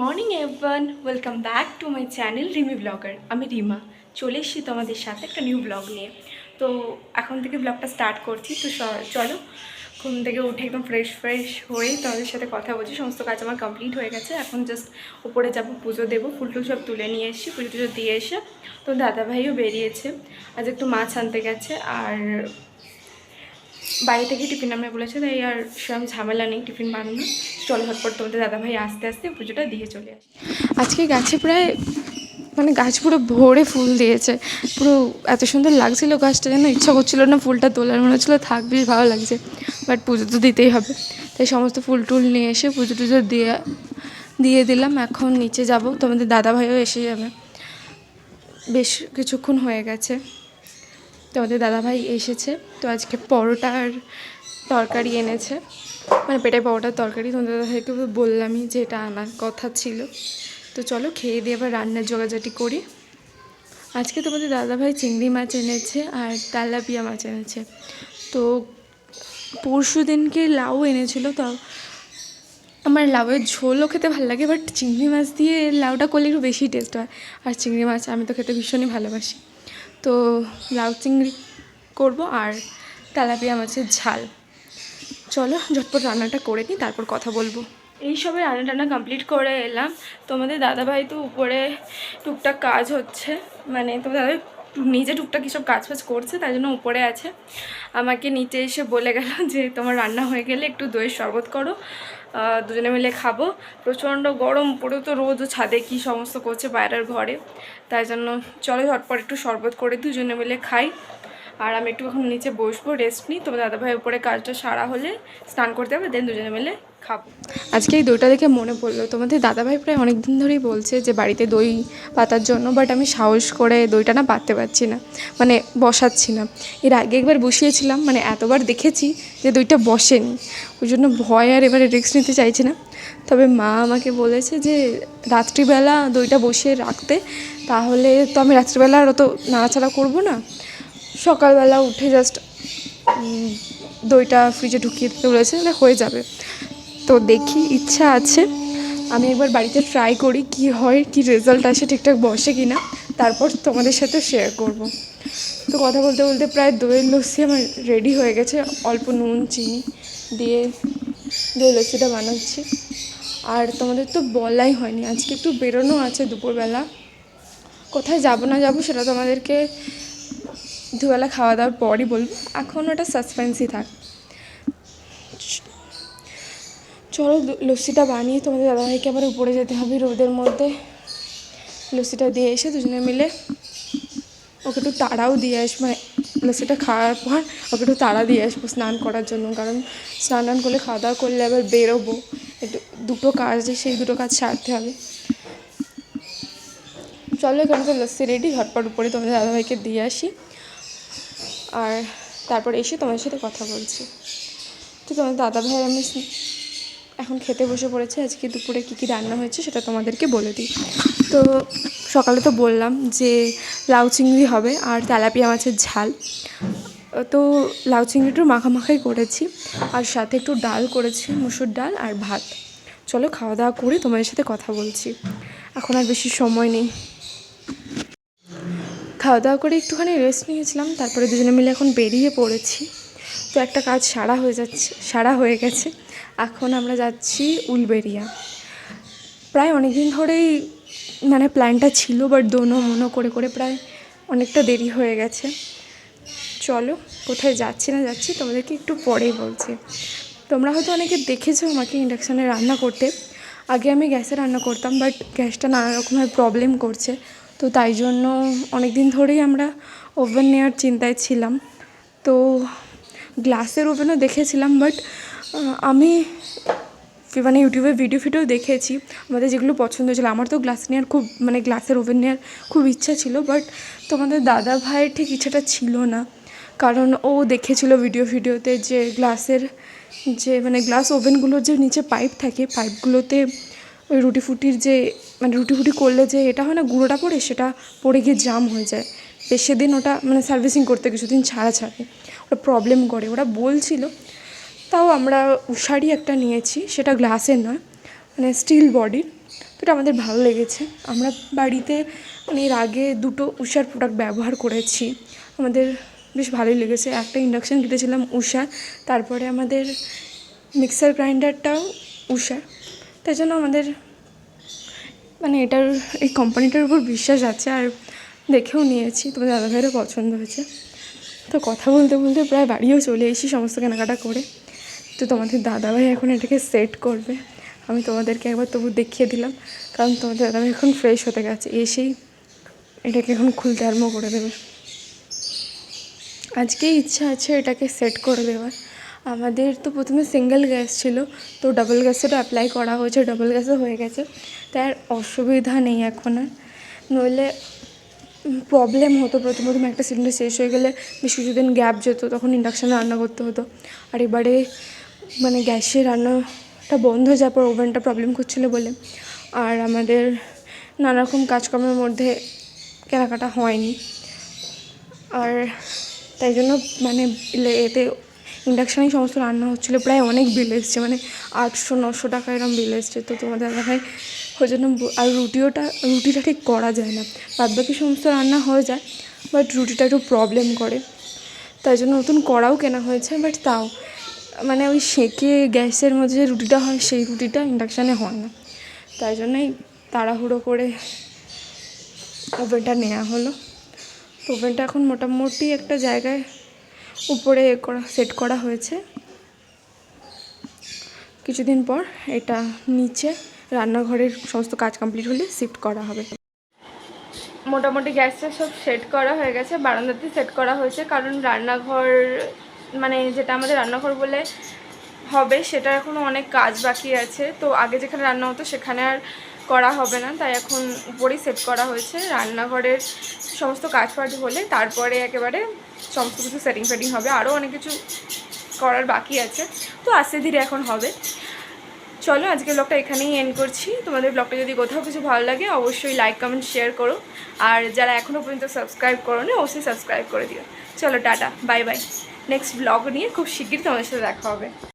Morning everyone welcome back to my channel Rimi vlogger আমি রিমা। চলে এসেছি তোমাদের সাথে একটা নিউ ব্লগ নিয়ে। তো এখন থেকে ব্লগটা স্টার্ট করছি। তো চলো, ঘুম থেকে উঠে একদম ফ্রেশ ফ্রেশ হয়ে তোমাদের সাথে কথা বলছি। সমস্ত কাজ আমার কমপ্লিট হয়ে গেছে। এখন জাস্ট উপরে যাব, পুজো দেবো। ফুল টুল সব তুলে নিয়ে এসেছি, পুজো টুজো দিয়ে এসে। তো দাদাভাইও বেরিয়েছে। আজ একটু মাছ আনতে গেছে। আর বাড়ি থেকে টিফিন আমরা বলেছে, তাই আর সেরকম ঝামেলা নেই, টিফিন বানানো। চলো ঝটপট তোমাদের দাদাভাই আস্তে আস্তে পুজোটা দিয়ে চলে আসে। আজকে গাছে প্রায় মানে গাছ পুরো ভরে ফুল দিয়েছে। পুরো এত সুন্দর লাগছিল গাছটা, যেন ইচ্ছা করছিল না ফুলটা তোলার, মনে হচ্ছিল থাক বেশ ভালো লাগছে, বাট পুজো তো দিতেই হবে। তাই সমস্ত ফুল টুল নিয়ে এসে পুজো টুজো দিয়ে দিয়ে দিলাম। এখন নিচে যাব, তোমাদের দাদাভাইও এসে যাবে। বেশ কিছুক্ষণ হয়ে গেছে। তোমাদের দাদাভাই এসেছে। তো আজকে পরোটার তরকারি এনেছে। মানে পেটে পরোটার তরকারি। তোমাদের দাদাভাইকে বললামই যে এটা আনার কথা ছিল। তো চলো খেয়ে দিয়ে আবার রান্নার যোগাযোগটি করি। আজকে তোমাদের দাদাভাই চিংড়ি মাছ এনেছে আর তেলাপিয়া মাছ এনেছে। তো পরশু দিনকে লাউ এনেছিল। তো আমার লাউয়ের ঝোলও খেতে ভালো লাগে, বাট চিংড়ি মাছ দিয়ে লাউটা করলে একটু বেশি টেস্ট হয়। আর চিংড়ি মাছ আমি তো খেতে ভীষণই ভালোবাসি। তো লাউ চিংড়ি করব আর তেলাপিয়া মাছের ঝাল। চলো ঝটপট রান্নাটা করে নিই, তারপর কথা বলব। এই সবে রান্না টান্না কমপ্লিট করে এলাম। তোমাদের দাদাভাই তো উপরে টুকটাক কাজ হচ্ছে। মানে তোমাদের নিজে টুকটাক সব কাজ ফাজ করছে, তাই জন্য উপরে আছে। আমাকে নিচে এসে বলে গেল যে, তোমার রান্না হয়ে গেলে একটু দইয়ের শরবত করো দুজনে মিলে খাব। প্রচণ্ড গরম পড়ে তো রোদ ছাদে কি সমস্ত করছে বাইরের ঘরে। তাই জন্য চলো ঝটপট একটু শরবত করে দুজনে মিলে খাই। আর আমি একটু এখন নিচে বসবো রেস্ট নিই। তোমার দাদাভাই উপরে কাজটা সারা হলে স্নান করতে হবে দেন দুজনে মিলে খাব। আজকে এই দইটা দেখে মনে পড়ল। তোমাদের দাদাভাই প্রায় অনেক দিন ধরেই বলছে যে বাড়িতে দই পাতার জন্য বাট আমি সাহস করে দইটা না পাততে পারছি না মানে বসাচ্ছি না। এর আগে একবার বসিয়েছিলাম মানে এতবার দেখেছি যে দইটা বসেনি। ওই জন্য ভয় আর এবারে রিস্ক নিতে চাইছি না। তবে মা আমাকে বলেছে যে রাত্রিবেলা দইটা বসিয়ে রাখতে, তাহলে তো আমি রাত্রিবেলা আর অত নাড়াচাড়া করব না। সকালবেলা উঠে জাস্ট দইটা ফ্রিজে ঢুকিয়ে দিতে বলেছে, তাহলে হয়ে যাবে। তো দেখি, ইচ্ছা আছে। আমি একবার বাড়িতে ট্রাই করি কি হয়, কি রেজাল্ট আসে ঠিকঠাক বসে কি না তারপর তোমাদের সাথে শেয়ার করব। তো কথা বলতে বলতে প্রায় দইয়ের লস্যি আমার রেডি হয়ে গেছে। অল্প নুন, চিনি দিয়ে দই লস্যিটা বানাচ্ছি। আর তোমাদের তো বলাই হয়নি, আজকে একটু বেরোনো আছে দুপুরবেলা। কোথায় যাব না যাব সেটা তোমাদেরকে দুবেলা খাওয়া দাওয়ার পরই বলব। এখন ওটা সাসপেন্সই থাক। চলো লস্যিটা বানিয়ে তোমাদের দাদাভাইকে আবার উপরে যেতে হবে রোদের মধ্যে। লস্যিটা দিয়ে এসে দুজনে মিলে ওকে একটু তাড়াও দিয়ে আসব মানে লস্যিটা খাওয়ার পর ওকে একটু তাড়া দিয়ে আসব স্নান করার জন্য, কারণ স্নান টান করলে খাওয়া দাওয়া করলে আবার বেরোবো। একটু দুটো কাজ সেই দুটো কাজ সারতে হবে। চলো এখানে তো লস্যি রেডি ঝটপট উপরে তোমাদের দাদাভাইকে দিয়ে আসি। আর তারপর এসে তোমাদের সাথে কথা বলছি। তো তোমার দাদা ভাই আমি এখন খেতে বসে পড়েছি। আজকে দুপুরে কী কী রান্না হয়েছে সেটা তোমাদেরকে বলে দিই। তো সকালে তো বললাম যে লাউ চিংড়ি হবে আর তেলাপিয়া মাছের ঝাল। তো লাউ চিংড়িটা মাখামাখাই করেছি আর সাথে একটু ডাল করেছি, মুসুর ডাল আর ভাত। চলো খাওয়া দাওয়া করে তোমাদের সাথে কথা বলছি। এখন আর বেশি সময় নেই। খাওয়া দাওয়া করে একটুখানি রেস্ট নিয়েছিলাম, তারপরে দুজনে মিলে এখন বেরিয়ে পড়েছি। তো একটা কাজ সারা হয়ে যাচ্ছে, সারা হয়ে গেছে। এখন আমরা যাচ্ছি উলবেরিয়া। প্রায় অনেক দিন ধরেই মানে প্ল্যানটা ছিল বাট দোনো মনো করে করে প্রায় অনেকটা দেরি হয়ে গেছে। চলো, কোথায় যাচ্ছি না যাচ্ছি তোমাদেরকে একটু পরেই বলছি। তোমরা হয়তো অনেকে দেখেছ আমাকে ইন্ডাকশানে রান্না করতে। আগে আমি গ্যাসে রান্না করতাম বাট গ্যাসটা নানা রকমের প্রবলেম করছে। তো তাই জন্য অনেক দিন ধরেই আমরা ওভেন নেওয়ার চিন্তায় ছিলাম। তো গ্লাসের ওভেনও দেখেছিলাম বাট আমি মানে ইউটিউবে ভিডিও ফিডিও দেখেছি। আমাদের যেগুলো পছন্দ ছিল, আমার তো গ্লাস নেওয়ার খুব মানে গ্লাসের ওভেন নেওয়ার খুব ইচ্ছা ছিল বাট তোমাদের দাদা ভাইয়ের ঠিক ইচ্ছাটা ছিল না। কারণ ও দেখেছিল ভিডিও ভিডিওতে যে গ্লাসের যে মানে গ্লাস ওভেনগুলোর যে নিচে পাইপ থাকে পাইপগুলোতে ওই রুটি ফুটির যে মানে রুটি ফুটি করলে যে এটা হয় না, গুঁড়োটা পড়ে, সেটা পড়ে গিয়ে জাম হয়ে যায়। বেশি দিন ওটা মানে সার্ভিসিং করতে কিছুদিন ছাড়া ছাড়ে। ওটা প্রবলেম করে। ওরা বলছিল তাও আমরা উষারই একটা নিয়েছি, সেটা গ্লাসের নয় মানে স্টিল বডির তো এটা আমাদের ভালো লেগেছে। আমরা বাড়িতে মানে এর আগে দুটো উষার প্রোডাক্ট ব্যবহার করেছি। আমাদের বেশ ভালোই লেগেছে। একটা ইন্ডাকশান কিনেছিলাম উষা তারপরে আমাদের মিক্সার গ্রাইন্ডারটাও উষার তাই জন্য আমাদের মানে এটার, এই কোম্পানিটার উপর বিশ্বাস আছে আর দেখেও নিয়েছি। তোমাদের দাদাভাইয়েরও পছন্দ হয়েছে। তো কথা বলতে বলতে প্রায় বাড়িও চলে এসেছি সমস্ত কেনাকাটা করে। তো তোমাদের দাদাভাই এখন এটাকে সেট করবে। আমি তোমাদেরকে একবার তবু দেখিয়ে দিলাম, কারণ তোমাদের দাদাভাই এখন ফ্রেশ হতে গেছে। এসেই এটাকে এখন খুলতে আরম্ভ করে দেবে। আজকে ইচ্ছা আছে এটাকে সেট করে দেওয়ার। আমাদের তো প্রথমে সিঙ্গেল গ্যাস ছিল, তো ডাবল গ্যাসেরও অ্যাপ্লাই করা হয়েছে ডাবল গ্যাসও হয়ে গেছে। তাই আর অসুবিধা নেই এখন আর। নইলে প্রবলেম হতো প্রথম প্রথম, একটা সিলিন্ডার শেষ হয়ে গেলে বেশ কিছুদিন গ্যাপ যেত, তখন ইন্ডাকশানে রান্না করতে হতো। আর এবারে মানে গ্যাসে রান্নাটা বন্ধ হয়ে যাওয়ার পর ওভেনটা প্রবলেম করছিল বলে। আর আমাদের নানারকম কাজকর্মের মধ্যে কেনাকাটা হয়নি। আর তাই জন্য মানে এতে ইন্ডাকশানেই সমস্ত রান্না হচ্ছিল, প্রায় অনেক বিল এসছে মানে আটশো, নশো টাকা এরকম বিল এসছে। তো তোমাদের দেখায় ওই জন্য আর রুটিওটা, রুটিটা ঠিক করা যায় না। বাদ বাকি সমস্ত রান্না হয়ে যায় বাট রুটিটা একটু প্রবলেম করে। তাই জন্য নতুন কড়াও কেনা হয়েছে বাট তাও। মানে ওই সেঁকে গ্যাসের মধ্যে যে রুটিটা হয়, সেই রুটিটা ইন্ডাকশানে হয় না। তাই জন্যই তাড়াহুড়ো করে ওভেনটা নেওয়া হলো। তো ওভেনটা এখন মোটামুটি একটা জায়গায় উপরে করা, সেট করা হয়েছে। কিছুদিন পর এটা নিচে রান্নাঘরের সমস্ত কাজ কমপ্লিট হলে শিফট করা হবে। মোটামুটি গ্যাসটা সব সেট করা হয়ে গেছে বারান্দাতে সেট করা হয়েছে, কারণ রান্নাঘর মানে যেটা আমাদের রান্নাঘর বলে হবে, সেটা এখনও অনেক কাজ বাকি আছে। তো আগে যেখানে রান্না হতো সেখানে আর করা হবে না। তাই এখন উপরেই সেট করা হয়েছে। রান্নাঘরের সমস্ত কাজ ফাজ হলে তারপরে একেবারে সমস্ত কিছু সেটিং ফেটিং হবে। আরও অনেক কিছু করার বাকি আছে। তো আস্তে ধীরে এখন হবে। চলো, আজকে ব্লগটা এখানেই এন্ড করছি। তোমাদের ব্লগটা যদি কোথাও কিছু ভালো লাগে, অবশ্যই লাইক কমেন্ট শেয়ার করো। আর যারা এখনও পর্যন্ত সাবস্ক্রাইব করো না অবশ্যই সাবস্ক্রাইব করে দিও। চলো, tata bye bye next vlog নিয়ে খুব শিগগির তোমাদের সাথে দেখা হবে।